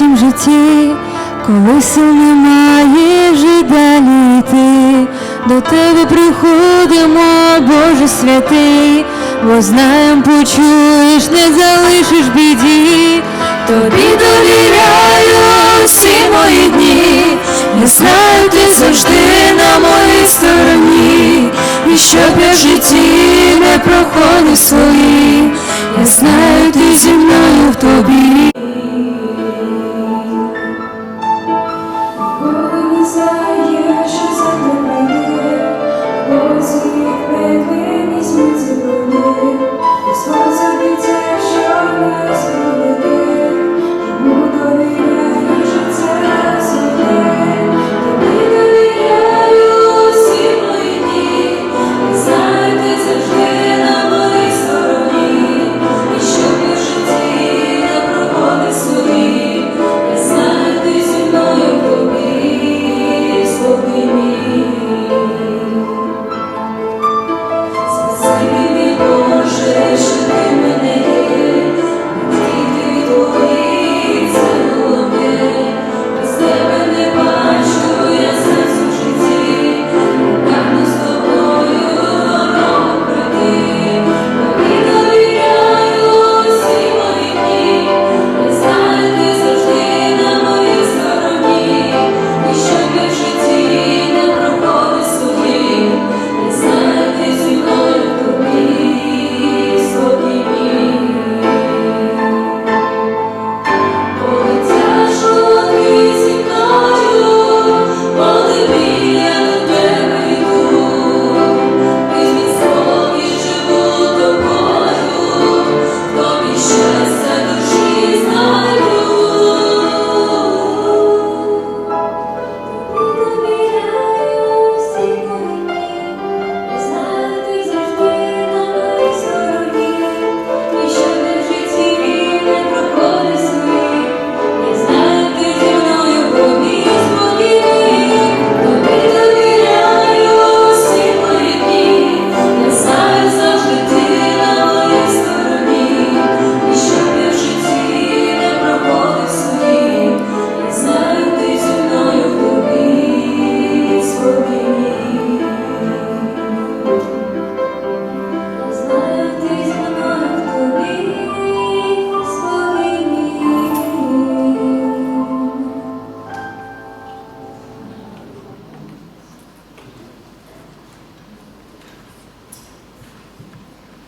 житті, коли сил немає вже далі йти, до тебе приходимо, Боже святий, бо знаєм, почуєш, не залишиш біді, тобі довіряю всі мої дні, я знаю, ти завжди на моїй стороні, і щоб я в житті не проходив свої, я знаю, ти зі мною в тобі. with.